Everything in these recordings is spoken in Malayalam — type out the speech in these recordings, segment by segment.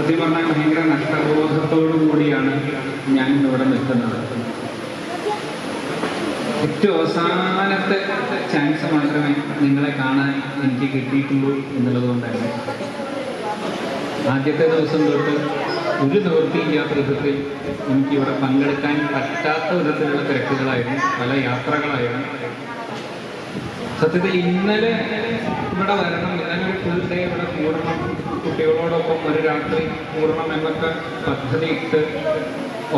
സത്യം പറഞ്ഞാൽ ഭയങ്കര നഷ്ടബോധത്തോടു കൂടിയാണ് ഞാൻ ഇവിടെ നിൽക്കുന്നത്. ഏറ്റവും അവസാനത്തെ ചാൻസ് മാത്രമേ നിങ്ങളെ കാണാൻ എനിക്ക് കിട്ടിയിട്ടുള്ളൂ എന്നുള്ളത് കൊണ്ടാണ് ആദ്യത്തെ ദിവസം തൊട്ട് ഒരു നിവൃത്തിയില്ലാത്ത വിധത്തിൽ എനിക്ക് ഇവിടെ പങ്കെടുക്കാൻ പറ്റാത്ത വിധത്തിലുള്ള തിരക്കുകളായിരുന്നു പല യാത്രകളായിരുന്നു. സത്യത്തിൽ ഇന്നലെ ഇവിടെ വരണം ഇന്നലെ ഒരു ഫുൾ ഡേ ഇവിടെ കൂടണം കുട്ടികളോടൊപ്പം ഒരു രാത്രി കൂടണം എന്നൊക്കെ പദ്ധതി ഇട്ട്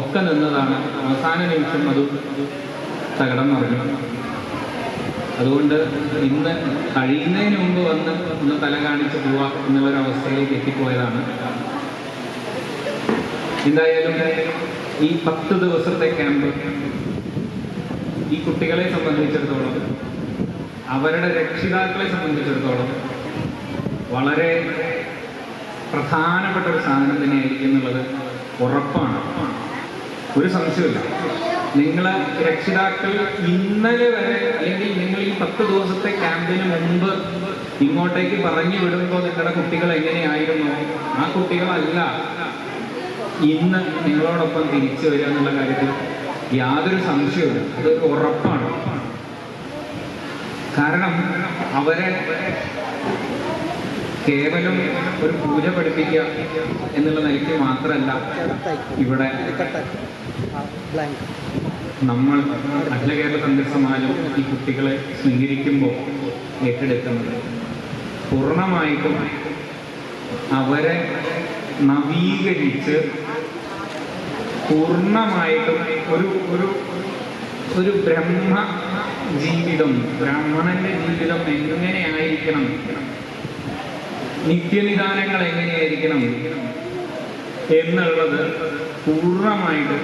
ഒക്കെ നിന്നതാണ്. അവസാന നിമിഷം അത് തകടം മറിഞ്ഞു അതുകൊണ്ട് ഇന്ന് കഴിയുന്നതിന് മുമ്പ് വന്ന് ഒന്ന് തല കാണിച്ച് പോവാം എന്നുള്ളൊരവസ്ഥയിലേക്ക് എത്തിപ്പോയതാണ്. എന്തായാലും ഈ പത്ത് ദിവസത്തെ ക്യാമ്പ് ഈ കുട്ടികളെ സംബന്ധിച്ചിടത്തോളം അവരുടെ രക്ഷിതാക്കളെ സംബന്ധിച്ചിടത്തോളം വളരെ പ്രധാനപ്പെട്ട ഒരു സാധനം തന്നെയായിരിക്കും എന്നുള്ളത് ഉറപ്പാണ്. ഒരു സംശയമില്ല നിങ്ങൾ രക്ഷിതാക്കൾ ഇന്നലെ വരെ അല്ലെങ്കിൽ നിങ്ങൾ ഈ പത്ത് ദിവസത്തെ ക്യാമ്പിന് മുമ്പ് ഇങ്ങോട്ടേക്ക് പറഞ്ഞു വിടുമ്പോൾ നിങ്ങളുടെ കുട്ടികൾ എങ്ങനെയായിരുന്നു? ആ കുട്ടികളല്ല ഇന്ന് നിങ്ങളോടൊപ്പം തിരിച്ചു വരിക എന്നുള്ള കാര്യത്തിൽ യാതൊരു സംശയവുമില്ല. അതൊരു ഉറപ്പാണ്. കാരണം അവരെ കേവലം ഒരു പൂജ പഠിപ്പിക്കുക എന്നുള്ള നിലയ്ക്ക് മാത്രമല്ല ഇവിടെ നമ്മൾ അഖില കേരള തന്ത്രി സമാജം ഈ കുട്ടികളെ സ്വീകരിക്കുമ്പോൾ ഏറ്റെടുക്കുന്നത്. പൂർണമായിട്ടും അവരെ നവീകരിച്ച് പൂർണമായിട്ടും ഒരു ഒരു ഒരു ബ്രഹ്മ ജീവിതം ബ്രാഹ്മണന്റെ ജീവിതം എങ്ങനെയായിരിക്കണം? നിത്യനിദാനങ്ങൾ എങ്ങനെയായിരിക്കണം? എന്നുള്ളത് പൂർണമായിട്ട്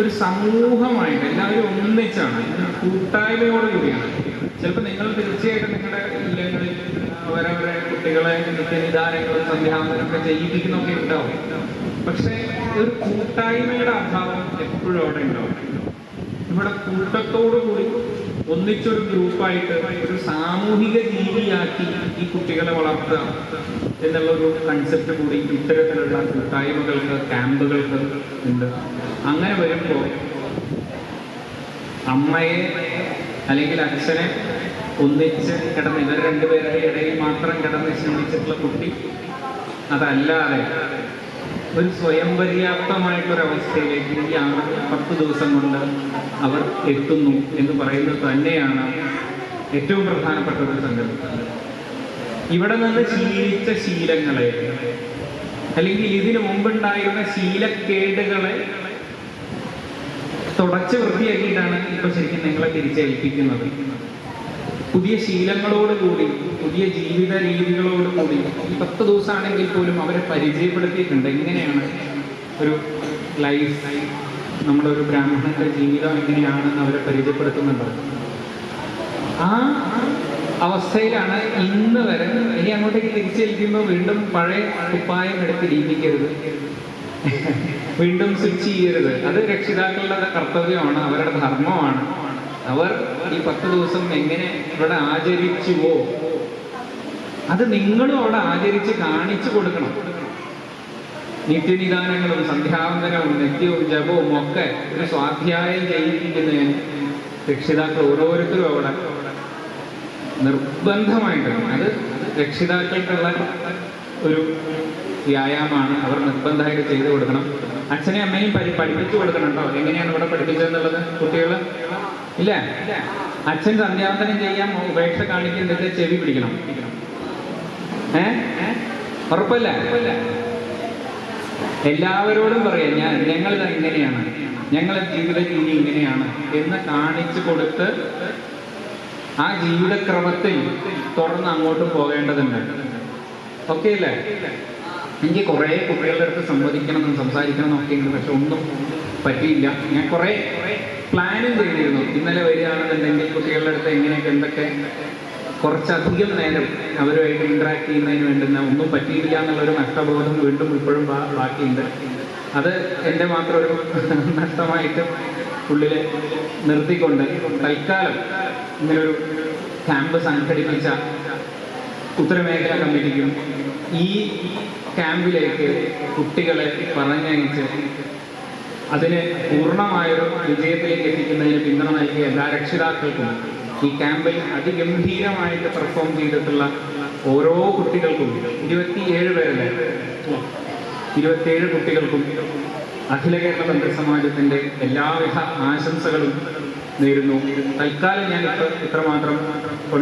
ഒരു സമൂഹമായിട്ട് എല്ലാവരും ഒന്നിച്ചാണ്. ഒരു കൂട്ടായ്മയോട് കൂടിയാണ്. ചിലപ്പോൾ നിങ്ങൾ തീർച്ചയായിട്ടും നിങ്ങളുടെ ഇല്ലങ്ങളിൽ അവരവരെ കുട്ടികളെ നിത്യനിദാനങ്ങളും സന്ധ്യാവനമൊക്കെ ചെയ്യിപ്പിക്കുന്നൊക്കെ ഉണ്ടാവും. പക്ഷെ ഒരു കൂട്ടായ്മയുടെ അഭാവം എപ്പോഴും അവിടെ ഉണ്ടാവും. ഇവിടെ കൂട്ടത്തോടു കൂടി ഒന്നിച്ചൊരു ഗ്രൂപ്പായിട്ട് ഒരു സാമൂഹിക ജീവിയാക്കി ഈ കുട്ടികളെ വളർത്തുക എന്നുള്ള ഒരു കൺസെപ്റ്റ് കൂടി ഇത്തരത്തിലുള്ള കൂട്ടായ്മകൾക്ക് ക്യാമ്പുകൾക്ക് ഉണ്ട്. അങ്ങനെ വരുമ്പോൾ അമ്മയെ അല്ലെങ്കിൽ അച്ഛനെ ഒന്നിച്ച് കിടന്ന് ഇവർ രണ്ടുപേരുടെ ഇടയിൽ മാത്രം കിടന്ന് ശ്രമിച്ചിട്ടുള്ള കുട്ടി അതല്ലാതെ ഒരു സ്വയം പര്യാപ്തമായിട്ടൊരവസ്ഥയിലേക്ക് ഈ ആറ് പത്ത് ദിവസം കൊണ്ട് അവർ എത്തുന്നു എന്ന് പറയുന്നത് തന്നെയാണ് ഏറ്റവും പ്രധാനപ്പെട്ട ഒരു സംഗതി. ഇവിടെ നിന്ന് ശീലിച്ച ശീലങ്ങളെ അല്ലെങ്കിൽ ഇതിനു മുമ്പുണ്ടായിരുന്ന ശീലക്കേടുകളെ തുടച്ച് വൃത്തിയാക്കിയിട്ടാണ് ഇപ്പൊ ശരിക്കും നിങ്ങളെ തിരിച്ചേൽപ്പിക്കുന്നത്. പുതിയ ശീലങ്ങളോടുകൂടി പുതിയ ജീവിത രീതികളോടുകൂടി പത്ത് ദിവസമാണെങ്കിൽ പോലും അവരെ പരിചയപ്പെടുത്തിയിട്ടുണ്ട്. എങ്ങനെയാണ് ഒരു ലൈഫ് നമ്മുടെ ഒരു ബ്രാഹ്മണന്റെ ജീവിതം എങ്ങനെയാണെന്ന് അവരെ പരിചയപ്പെടുത്തുന്നുണ്ട്. ആ അവസ്ഥയിലാണ് ഇന്ന് വരെ ഇനി അങ്ങോട്ടേക്ക് തിരിച്ചേൽക്കുമ്പോൾ വീണ്ടും പഴയ കുപ്പായം എടുത്ത് ഇരിപ്പിക്കരുത്. വീണ്ടും സ്വിച്ച് ചെയ്യരുത്. അത് രക്ഷിതാക്കളുടെ കർത്തവ്യമാണ് അവരുടെ ധർമ്മമാണ്. അവർ ഈ പത്ത് ദിവസം എങ്ങനെ ഇവിടെ ആചരിച്ചുവോ? അത് നിങ്ങളും അവിടെ ആചരിച്ച് കാണിച്ചു കൊടുക്കണം. നിത്യനിദാനങ്ങളും സന്ധ്യാവന്തനവും നിത്യവും ജപവും ഒക്കെ ഒരു സ്വാധ്യായം ചെയ്യിപ്പിക്കുന്നതിന് രക്ഷിതാക്കൾ ഓരോരുത്തരും അവിടെ നിർബന്ധമായിട്ട് അത് രക്ഷിതാക്കൾക്കുള്ള ഒരു വ്യായാമമാണ്. അവർ നിർബന്ധമായിട്ട് ചെയ്തു കൊടുക്കണം. അച്ഛനെയും അമ്മയും പഠി പഠിപ്പിച്ചു കൊടുക്കണം കേട്ടോ എങ്ങനെയാണ് ഇവിടെ പഠിപ്പിച്ചതെന്നുള്ളത്? കുട്ടികൾ ഇല്ല? അച്ഛൻ സന്ധ്യാവന്തനം ചെയ്യാൻ ഉപേക്ഷ കാണിക്കുന്നത് ചെവി പിടിക്കണം. ഏ? ഉറപ്പല്ല? എല്ലാവരോടും പറയാം ഞാൻ ഞങ്ങൾ ഇങ്ങനെയാണ്. ഞങ്ങളെ ജീവിത രീതി ഇങ്ങനെയാണ് എന്ന് കാണിച്ചു കൊടുത്ത് ആ ജീവിതക്രമത്തിൽ തുടർന്ന് അങ്ങോട്ടും പോകേണ്ടതുണ്ട്. ഓക്കെ അല്ലേ എനിക്ക് കുറേ കുട്ടികളുടെ അടുത്ത് സംവദിക്കണം സംസാരിക്കണം എന്നൊക്കെ പക്ഷെ ഒന്നും പറ്റിയില്ല. ഞാൻ കുറേ പ്ലാനും ചെയ്തിരുന്നു. ഇന്നലെ വരികയാണെന്നുണ്ടെങ്കിൽ കുട്ടികളുടെ അടുത്ത് എങ്ങനെയൊക്കെ എന്തൊക്കെ കുറച്ചധികം നേരം അവരുമായിട്ട് ഇൻട്രാക്ട് ചെയ്യുന്നതിന് വേണ്ടുന്ന ഒന്നും പറ്റിയില്ല എന്നുള്ളൊരു നഷ്ടബോധം വീണ്ടും ഇപ്പോഴും ബാക്കിയുണ്ട്. അത് എന്റെ മാത്രം ഒരു നഷ്ടമായിട്ട് ഉള്ളിൽ നിർത്തിക്കൊണ്ട് തൽക്കാലം ഇങ്ങനൊരു ക്യാമ്പ് സംഘടിപ്പിച്ച ഉത്തരമേഖലാ കമ്മിറ്റിക്കും ഈ ക്യാമ്പിലേക്ക് കുട്ടികളെ പറഞ്ഞയച്ച് അതിന് പൂർണമായൊരു വിജയത്തിലേക്ക് എത്തിക്കുന്നതിന് പിന്തുണ നൽകിയ എല്ലാ രക്ഷിതാക്കൾക്കും ഈ ക്യാമ്പിൽ അതിഗംഭീരമായിട്ട് പെർഫോം ചെയ്തിട്ടുള്ള ഓരോ കുട്ടികൾക്കും ഇരുപത്തിയേഴ് പേരല്ലേ? ഇരുപത്തിയേഴ് കുട്ടികൾക്കും അഖില കേരള തന്ത്ര സമാജത്തിന്റെ എല്ലാവിധ ആശംസകളും നേരുന്നു. തൽക്കാലം ഞാൻ ഇത്ര ഇത്രമാത്രം കൊണ്ട്